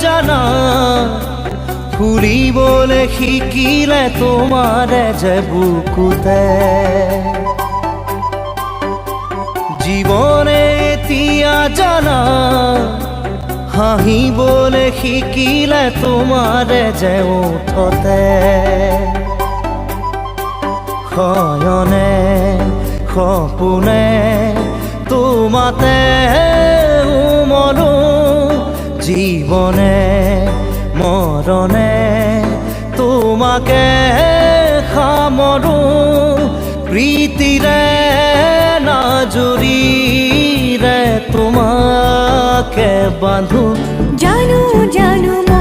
জানা। ফুৰিবলৈ শিকিলে তোমাৰে যে বুকুতে। জীৱনে এতিয়া জানা। হাঁহিবলৈ শিকিলে তোমাৰে যে ওঠতে। শয়নে সপোনে তোমাতে জীৱনে মৰণে তোমাকে সামৰো নাজুরি রে তোমাকে বাঁধু জানো জানো